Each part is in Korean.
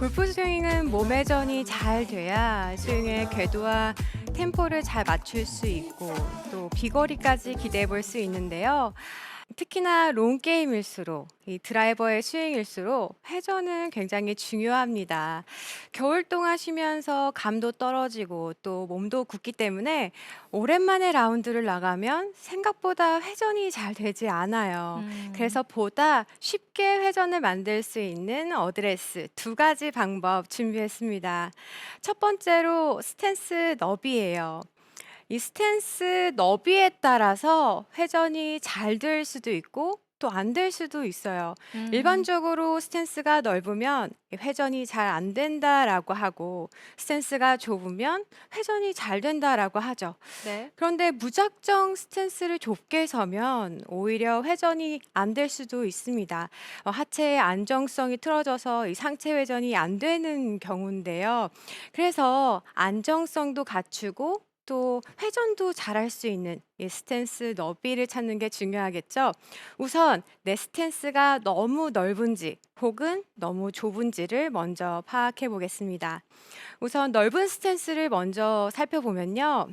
골프 스윙은 몸 회전이 잘 돼야 스윙의 궤도와 템포를 잘 맞출 수 있고 또 비거리까지 기대해 볼 수 있는데요. 특히나 롱 게임일수록 이 드라이버의 스윙일수록 회전은 굉장히 중요합니다. 겨울 동안 쉬면서 감도 떨어지고 또 몸도 굳기 때문에 오랜만에 라운드를 나가면 생각보다 회전이 잘 되지 않아요. 음. 그래서 보다 쉽게 회전을 만들 수 있는 어드레스 두 가지 방법 준비했습니다. 첫 번째로 스탠스 너비예요. 이 스탠스 너비에 따라서 회전이 잘 될 수도 있고 또 안 될 수도 있어요. 음. 일반적으로 스탠스가 넓으면 회전이 잘 안 된다라고 하고 스탠스가 좁으면 회전이 잘 된다라고 하죠. 네. 그런데 무작정 스탠스를 좁게 서면 오히려 회전이 안 될 수도 있습니다. 어, 하체의 안정성이 틀어져서 이 상체 회전이 안 되는 경우인데요. 그래서 안정성도 갖추고 또 회전도 잘할 수 있는 이 스탠스 너비를 찾는 게 중요하겠죠. 우선 내 스탠스가 너무 넓은지 혹은 너무 좁은지를 먼저 파악해 보겠습니다. 우선 넓은 스탠스를 먼저 살펴보면요.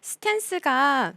스탠스가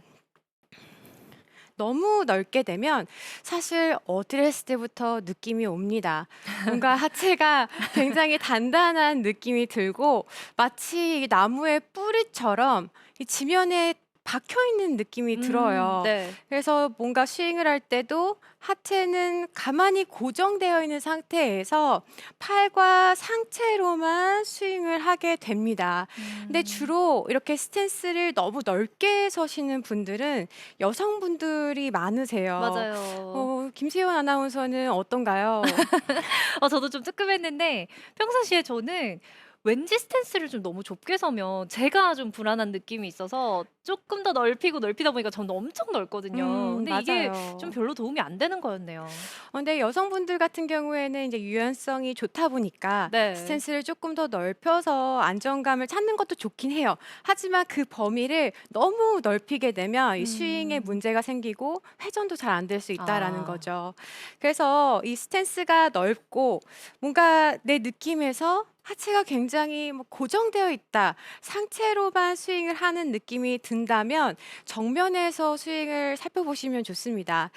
너무 넓게 되면 사실 어드레스 때부터 느낌이 옵니다. 뭔가 하체가 굉장히 단단한 느낌이 들고 마치 이 나무의 뿌리처럼 이 지면에 박혀 있는 느낌이 들어요. 음, 네. 그래서 뭔가 스윙을 할 때도 하체는 가만히 고정되어 있는 상태에서 팔과 상체로만 스윙을 하게 됩니다. 근데 음. 주로 이렇게 스탠스를 너무 넓게 서시는 분들은 여성분들이 많으세요. 맞아요. 어, 김세현 아나운서는 어떤가요? 어, 저도 좀 뜨끔했는데 평상시에 저는 왠지 스탠스를 좀 너무 좁게 서면 제가 좀 불안한 느낌이 있어서 조금 더 넓히고 넓히다 보니까 저는 엄청 넓거든요. 음, 근데 이게 맞아요. 좀 별로 도움이 안 되는 거였네요. 어, 근데 여성분들 같은 경우에는 이제 유연성이 좋다 보니까 네. 스탠스를 조금 더 넓혀서 안정감을 찾는 것도 좋긴 해요. 하지만 그 범위를 너무 넓히게 되면 이 스윙에 음. 문제가 생기고 회전도 잘 안 될 수 있다라는 아. 거죠. 그래서 이 스탠스가 넓고 뭔가 내 느낌에서 하체가 굉장히 뭐 고정되어 있다. 상체로만 스윙을 하는 느낌이 든다면 정면에서 스윙을 살펴보시면 좋습니다.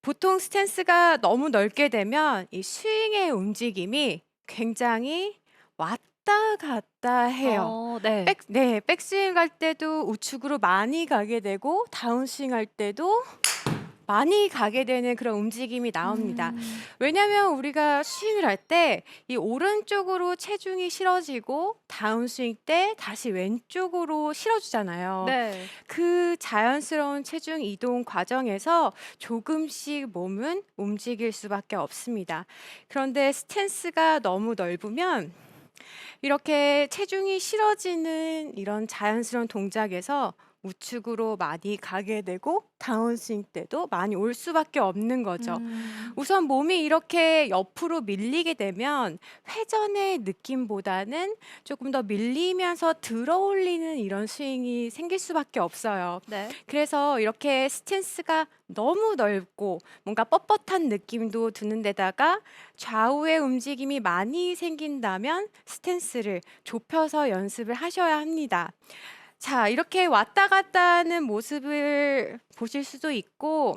보통 스탠스가 너무 넓게 되면 이 스윙의 움직임이 굉장히 왔다 갔다 해요. 어, 네. 백, 네, 백스윙 할 때도 우측으로 많이 가게 되고 다운스윙 할 때도 많이 가게 되는 그런 움직임이 나옵니다. 음. 왜냐하면 우리가 스윙을 할 때 이 오른쪽으로 체중이 실어지고 다운스윙 때 다시 왼쪽으로 실어주잖아요. 네. 그 자연스러운 체중 이동 과정에서 조금씩 몸은 움직일 수밖에 없습니다. 그런데 스탠스가 너무 넓으면 이렇게 체중이 실어지는 이런 자연스러운 동작에서 우측으로 많이 가게 되고 다운스윙 때도 많이 올 수밖에 없는 거죠. 음. 우선 몸이 이렇게 옆으로 밀리게 되면 회전의 느낌보다는 조금 더 밀리면서 들어올리는 이런 스윙이 생길 수밖에 없어요. 네. 그래서 이렇게 스탠스가 너무 넓고 뭔가 뻣뻣한 느낌도 드는 데다가 좌우의 움직임이 많이 생긴다면 스탠스를 좁혀서 연습을 하셔야 합니다. 자, 이렇게 왔다 갔다 하는 모습을 보실 수도 있고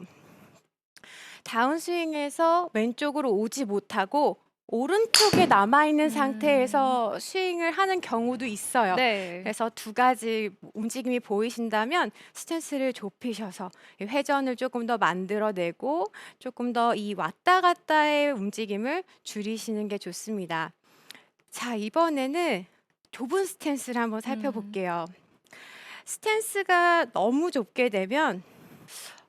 다운스윙에서 왼쪽으로 오지 못하고 오른쪽에 남아있는 음. 상태에서 스윙을 하는 경우도 있어요. 네. 그래서 두 가지 움직임이 보이신다면 스탠스를 좁히셔서 이 회전을 조금 더 만들어내고 조금 더 이 왔다 갔다의 움직임을 줄이시는 게 좋습니다. 자, 이번에는 좁은 스탠스를 한번 살펴볼게요. 스탠스가 너무 좁게 되면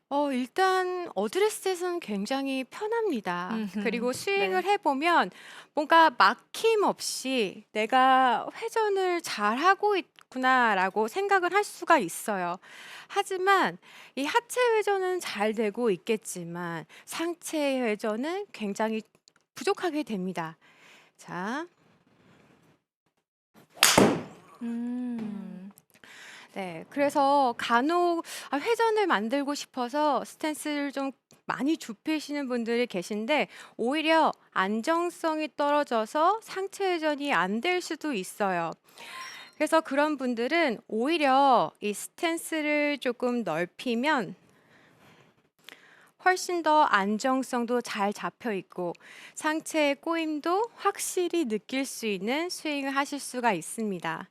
어, 일단 어드레스에서는 굉장히 편합니다. 음흠. 그리고 스윙을 해보면 뭔가 막힘 없이 내가 회전을 잘 하고 있구나라고 생각을 할 수가 있어요. 하지만 이 하체 회전은 잘 되고 있겠지만 상체 회전은 굉장히 부족하게 됩니다. 자, 음. 네. 그래서 간혹 아, 회전을 만들고 싶어서 스탠스를 좀 많이 좁히시는 분들이 계신데 오히려 안정성이 떨어져서 상체 회전이 안 될 수도 있어요. 그래서 그런 분들은 오히려 이 스탠스를 조금 넓히면 훨씬 더 안정성도 잘 잡혀 있고 상체의 꼬임도 확실히 느낄 수 있는 스윙을 하실 수가 있습니다.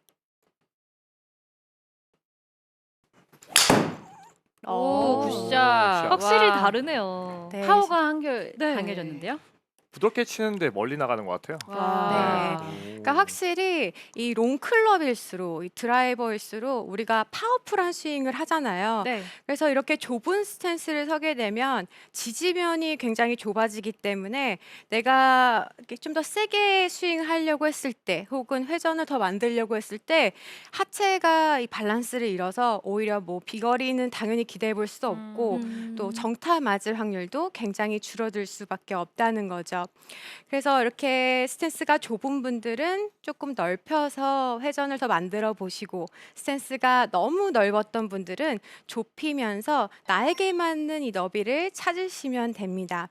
오, 오, 굿샷. 확실히 와. 다르네요. 네, 파워가 한결 네. 강해졌는데요. 부드럽게 치는데 멀리 나가는 것 같아요. 와. 그러니까 확실히 이 롱클럽일수록 이 드라이버일수록 우리가 파워풀한 스윙을 하잖아요. 네. 그래서 이렇게 좁은 스탠스를 서게 되면 지지면이 굉장히 좁아지기 때문에 내가 좀 더 세게 스윙하려고 했을 때 혹은 회전을 더 만들려고 했을 때 하체가 이 밸런스를 잃어서 오히려 뭐 비거리는 당연히 기대해 볼수 없고 음. 또 정타 맞을 확률도 굉장히 줄어들 수밖에 없다는 거죠. 그래서 이렇게 스탠스가 좁은 분들은 조금 넓혀서 회전을 더 만들어 보시고 스탠스가 너무 넓었던 분들은 좁히면서 나에게 맞는 이 너비를 찾으시면 됩니다.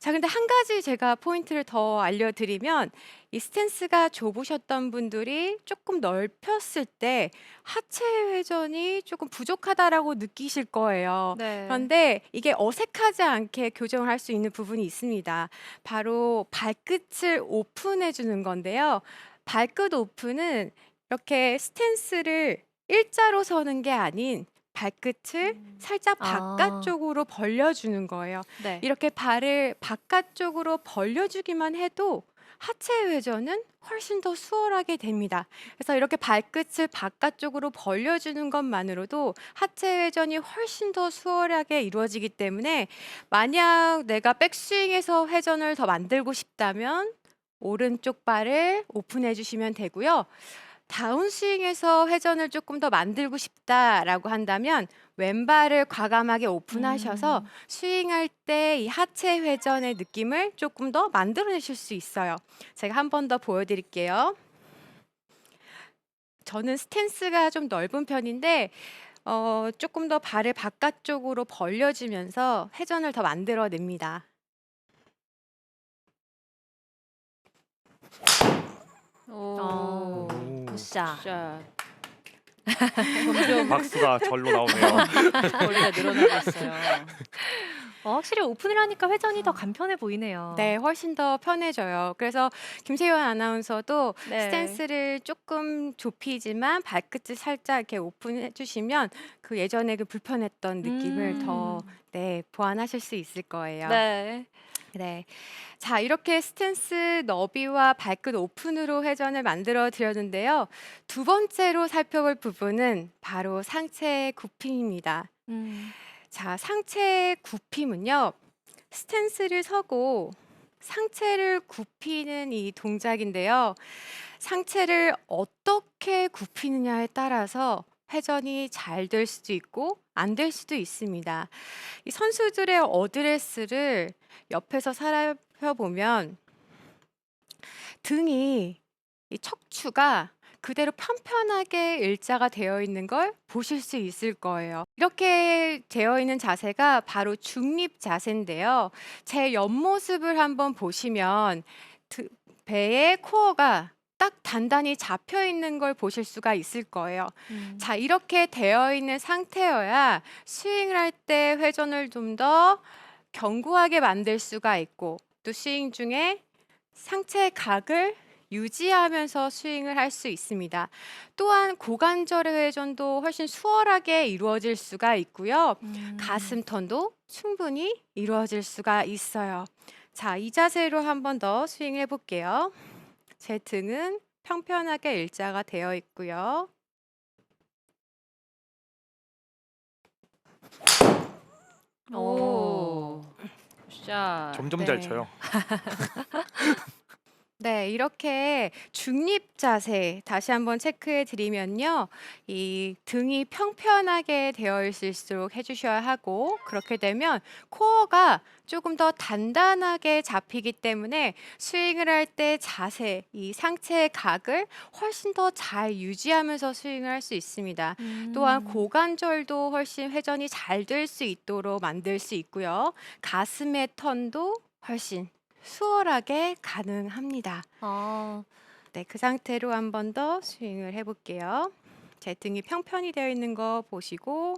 자, 근데 한 가지 제가 포인트를 더 알려드리면 이 스탠스가 좁으셨던 분들이 조금 넓혔을 때 하체 회전이 조금 부족하다라고 느끼실 거예요. 네. 그런데 이게 어색하지 않게 교정을 할 수 있는 부분이 있습니다. 바로 발끝을 오픈해 주는 건데요. 발끝 오픈은 이렇게 스탠스를 일자로 서는 게 아닌 발끝을 음. 살짝 아. 바깥쪽으로 벌려주는 거예요. 네. 이렇게 발을 바깥쪽으로 벌려주기만 해도 하체 회전은 훨씬 더 수월하게 됩니다. 그래서 이렇게 발끝을 바깥쪽으로 벌려주는 것만으로도 하체 회전이 훨씬 더 수월하게 이루어지기 때문에 만약 내가 백스윙에서 회전을 더 만들고 싶다면 오른쪽 발을 오픈해 주시면 되고요. 다운스윙에서 회전을 조금 더 만들고 싶다라고 한다면 왼발을 과감하게 오픈하셔서 음. 스윙할 때 이 하체 회전의 느낌을 조금 더 만들어내실 수 있어요. 제가 한 번 더 보여드릴게요. 저는 스탠스가 좀 넓은 편인데 어, 조금 더 발을 바깥쪽으로 벌려주면서 회전을 더 만들어냅니다. 오. 어. 오. 굿샷. 굿샷. 박수가 절로 나오네요. 거리가 늘어나고 있어요. 어, 확실히 오픈을 하니까 회전이 더 간편해 보이네요. 네, 훨씬 더 편해져요. 그래서 김세현 아나운서도 네. 스탠스를 조금 좁히지만 발끝을 살짝 이렇게 오픈해 주시면 그 예전에 그 불편했던 느낌을 음. 더 네, 보완하실 수 있을 거예요. 네. 네. 자, 이렇게 스탠스 너비와 발끝 오픈으로 회전을 만들어 드렸는데요. 두 번째로 살펴볼 부분은 바로 상체 굽힘입니다. 음. 자, 상체 굽힘은요. 스탠스를 서고 상체를 굽히는 이 동작인데요. 상체를 어떻게 굽히느냐에 따라서 회전이 잘 될 수도 있고 안 될 수도 있습니다. 이 선수들의 어드레스를 옆에서 살펴보면 등이 이 척추가 그대로 편편하게 일자가 되어 있는 걸 보실 수 있을 거예요. 이렇게 되어 있는 자세가 바로 중립 자세인데요. 제 옆모습을 한번 보시면 드- 배의 코어가 딱 단단히 잡혀 있는 걸 보실 수가 있을 거예요. 음. 자, 이렇게 되어 있는 상태여야 스윙을 할 때 회전을 좀 더 견고하게 만들 수가 있고 또 스윙 중에 상체 각을 유지하면서 스윙을 할 수 있습니다. 또한 고관절의 회전도 훨씬 수월하게 이루어질 수가 있고요. 음. 가슴 턴도 충분히 이루어질 수가 있어요. 자, 이 자세로 한 번 더 스윙해 볼게요. 제 등은 평평하게 일자가 되어 있고요. 오. 굿샷. 점점 네. 잘 쳐요. 네, 이렇게 중립 자세 다시 한번 체크해 드리면요. 이 등이 평평하게 되어 있을수록 해주셔야 하고, 그렇게 되면 코어가 조금 더 단단하게 잡히기 때문에 스윙을 할 때 자세, 이 상체의 각을 훨씬 더 잘 유지하면서 스윙을 할 수 있습니다. 또한 음. 고관절도 훨씬 회전이 잘 될 수 있도록 만들 수 있고요. 가슴의 턴도 훨씬 수월하게 가능합니다. 아, 네, 그 상태로 한 번 더 스윙을 해볼게요. 제 등이 평편이 되어 있는 거 보시고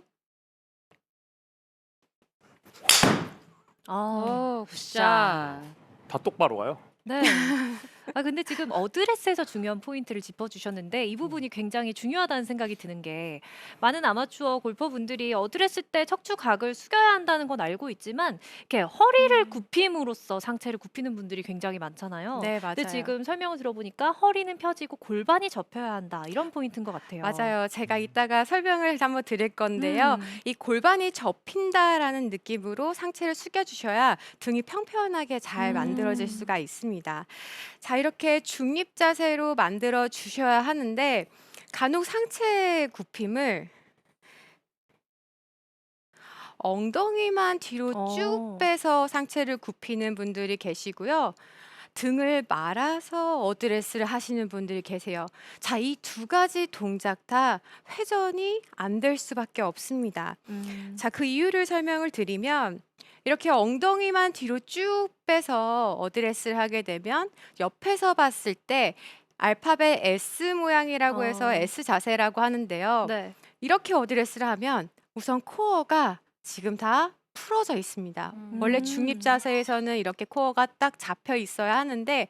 아, 오, 굿샷. 굿샷. 다 똑바로 가요. 네. 아 근데 지금 어드레스에서 중요한 포인트를 짚어주셨는데 이 부분이 굉장히 중요하다는 생각이 드는 게 많은 아마추어 골퍼분들이 어드레스 때 척추 각을 숙여야 한다는 건 알고 있지만 이렇게 허리를 굽힘으로써 상체를 굽히는 분들이 굉장히 많잖아요. 네, 맞아요. 근데 지금 설명을 들어보니까 허리는 펴지고 골반이 접혀야 한다 이런 포인트인 것 같아요. 맞아요. 제가 이따가 설명을 한번 드릴 건데요. 음. 이 골반이 접힌다라는 느낌으로 상체를 숙여주셔야 등이 평평하게 잘 만들어질 음. 수가 있습니다. 자, 이렇게 중립 자세로 만들어 주셔야 하는데 간혹 상체 굽힘을 엉덩이만 뒤로 어. 쭉 빼서 상체를 굽히는 분들이 계시고요. 등을 말아서 어드레스를 하시는 분들이 계세요. 자, 이 두 가지 동작 다 회전이 안 될 수밖에 없습니다. 음. 자, 그 이유를 설명을 드리면 이렇게 엉덩이만 뒤로 쭉 빼서 어드레스를 하게 되면 옆에서 봤을 때 알파벳 S 모양이라고 해서 어. S 자세라고 하는데요. 네. 이렇게 어드레스를 하면 우선 코어가 지금 다 풀어져 있습니다. 음. 원래 음. 중립 자세에서는 이렇게 코어가 딱 잡혀 있어야 하는데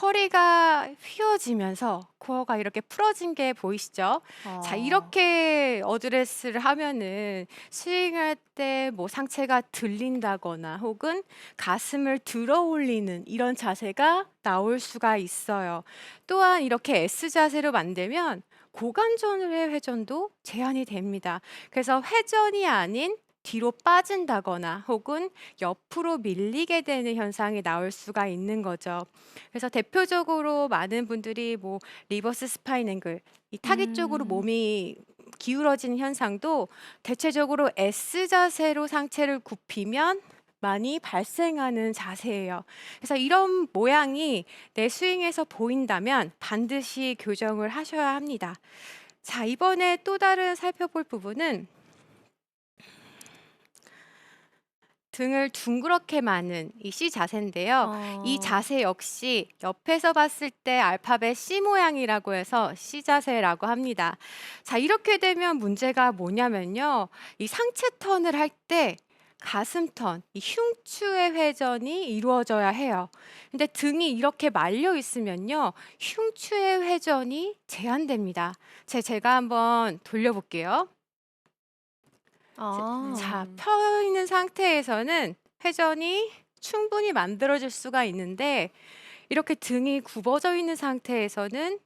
허리가 휘어지면서 코어가 이렇게 풀어진 게 보이시죠? 자, 어. 이렇게 어드레스를 하면은 스윙할 때 뭐 상체가 들린다거나 혹은 가슴을 들어 올리는 이런 자세가 나올 수가 있어요. 또한 이렇게 S 자세로 만들면 고관절의 회전도 제한이 됩니다. 그래서 회전이 아닌 뒤로 빠진다거나 혹은 옆으로 밀리게 되는 현상이 나올 수가 있는 거죠. 그래서 대표적으로 많은 분들이 뭐 리버스 스파인 앵글, 이 타깃 쪽으로 음. 몸이 기울어지는 현상도 대체적으로 S 자세로 상체를 굽히면 많이 발생하는 자세예요. 그래서 이런 모양이 내 스윙에서 보인다면 반드시 교정을 하셔야 합니다. 자, 이번에 또 다른 살펴볼 부분은 등을 둥그렇게 마는 이 C 자세인데요. 이 어. 자세 역시 옆에서 봤을 때 알파벳 C 모양이라고 해서 C 자세라고 합니다. 자, 이렇게 되면 문제가 뭐냐면요. 이 상체 턴을 할 때 가슴 턴, 이 흉추의 회전이 이루어져야 해요. 근데 등이 이렇게 말려 있으면요. 흉추의 회전이 제한됩니다. 제, 제가 한번 돌려볼게요. 아. 자, 펴 있는 상태에서는 회전이 충분히 만들어질 수가 있는데 이렇게 등이 굽어져 있는 상태에서는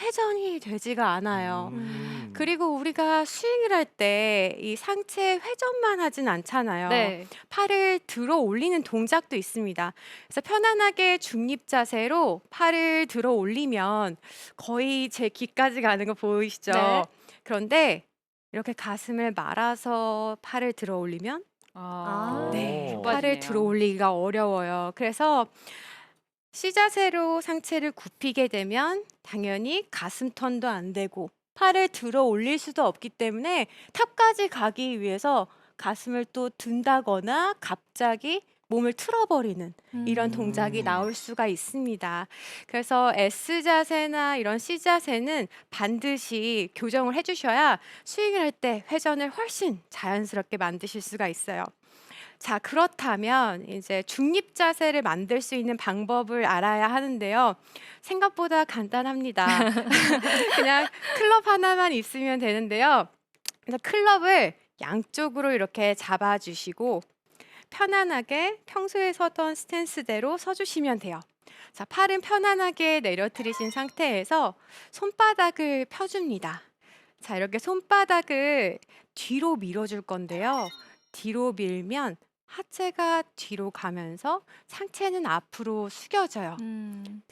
회전이 되지가 않아요. 음. 그리고 우리가 스윙을 할 때 이 상체 회전만 하진 않잖아요. 네. 팔을 들어 올리는 동작도 있습니다. 그래서 편안하게 중립 자세로 팔을 들어 올리면 거의 제 귀까지 가는 거 보이시죠? 네. 그런데 이렇게 가슴을 말아서 팔을 들어 올리면 아. 네, 오. 팔을. 들어 올리기가 어려워요. 그래서 C 자세로 상체를 굽히게 되면 당연히 가슴 턴도 안 되고 팔을 들어 올릴 수도 없기 때문에 탑까지 가기 위해서 가슴을 또 든다거나 갑자기 몸을 틀어버리는 이런 동작이 음. 나올 수가 있습니다. 그래서 S 자세나 이런 C 자세는 반드시 교정을 해주셔야 스윙을 할 때 회전을 훨씬 자연스럽게 만드실 수가 있어요. 자, 그렇다면 이제 중립 자세를 만들 수 있는 방법을 알아야 하는데요. 생각보다 간단합니다. 그냥 클럽 하나만 있으면 되는데요. 클럽을 양쪽으로 이렇게 잡아주시고 편안하게 평소에 서던 스탠스대로 서주시면 돼요. 자, 팔은 편안하게 내려뜨리신 상태에서 손바닥을 펴줍니다. 자, 이렇게 손바닥을 뒤로 밀어줄 건데요. 뒤로 밀면 하체가 뒤로 가면서 상체는 앞으로 숙여져요. 음.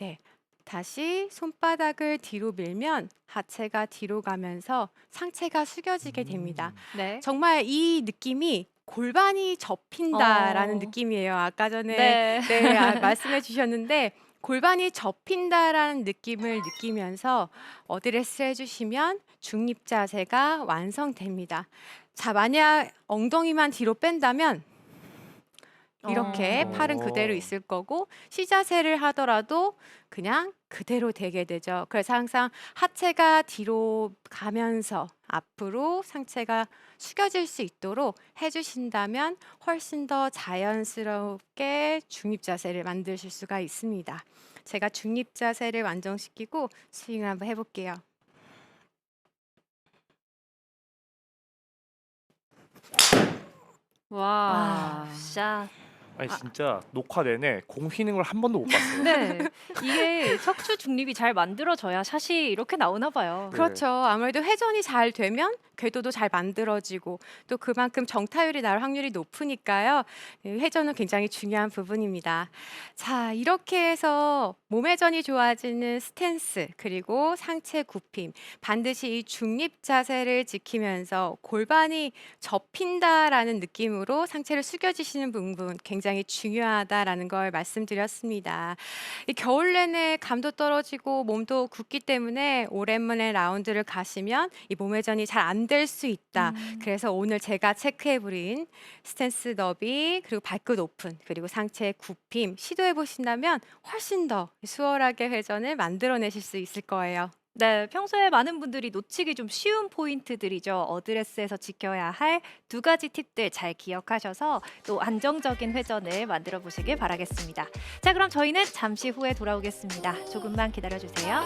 다시 손바닥을 뒤로 밀면 하체가 뒤로 가면서 상체가 숙여지게 됩니다. 네. 정말 이 느낌이 골반이 접힌다라는 어. 느낌이에요. 아까 전에 네. 네, 아, 말씀해 주셨는데 골반이 접힌다라는 느낌을 느끼면서 어드레스 해주시면 중립 자세가 완성됩니다. 자, 만약 엉덩이만 뒤로 뺀다면 이렇게 어. 팔은 그대로 있을 거고 C 자세를 하더라도 그냥 그대로 되게 되죠. 그래서 항상 하체가 뒤로 가면서 앞으로 상체가 숙여질 수 있도록 해주신다면 훨씬 더 자연스럽게 중립 자세를 만드실 수가 있습니다. 제가 중립 자세를 완성시키고 스윙을 한번 해볼게요. 와. 샷. 아니 진짜 녹화 내내 공 휘는 걸 한 번도 못 봤어요. 네. 이게 척추 중립이 잘 만들어져야 샷이 이렇게 나오나 봐요. 네. 그렇죠. 아무래도 회전이 잘 되면 궤도도 잘 만들어지고 또 그만큼 정타율이 날 확률이 높으니까요. 이 회전은 굉장히 중요한 부분입니다. 자, 이렇게 해서 몸 회전이 좋아지는 스탠스 그리고 상체 굽힘 반드시 이 중립 자세를 지키면서 골반이 접힌다라는 느낌으로 상체를 숙여주시는 부분 굉장히 중요하다라는 걸 말씀드렸습니다. 이 겨울 내내 감도 떨어지고 몸도 굽기 때문에 오랜만에 라운드를 가시면 이 몸 회전이 잘 안 될 수 있다. 음. 그래서 오늘 제가 체크해버린 스탠스 너비 그리고 발끝 오픈 그리고 상체 굽힘 시도해 보신다면 훨씬 더 수월하게 회전을 만들어내실 수 있을 거예요. 네, 평소에 많은 분들이 놓치기 좀 쉬운 포인트들이죠. 어드레스에서 지켜야 할 두 가지 팁들 잘 기억하셔서 또 안정적인 회전을 만들어 보시길 바라겠습니다. 자, 그럼 저희는 잠시 후에 돌아오겠습니다. 조금만 기다려 주세요.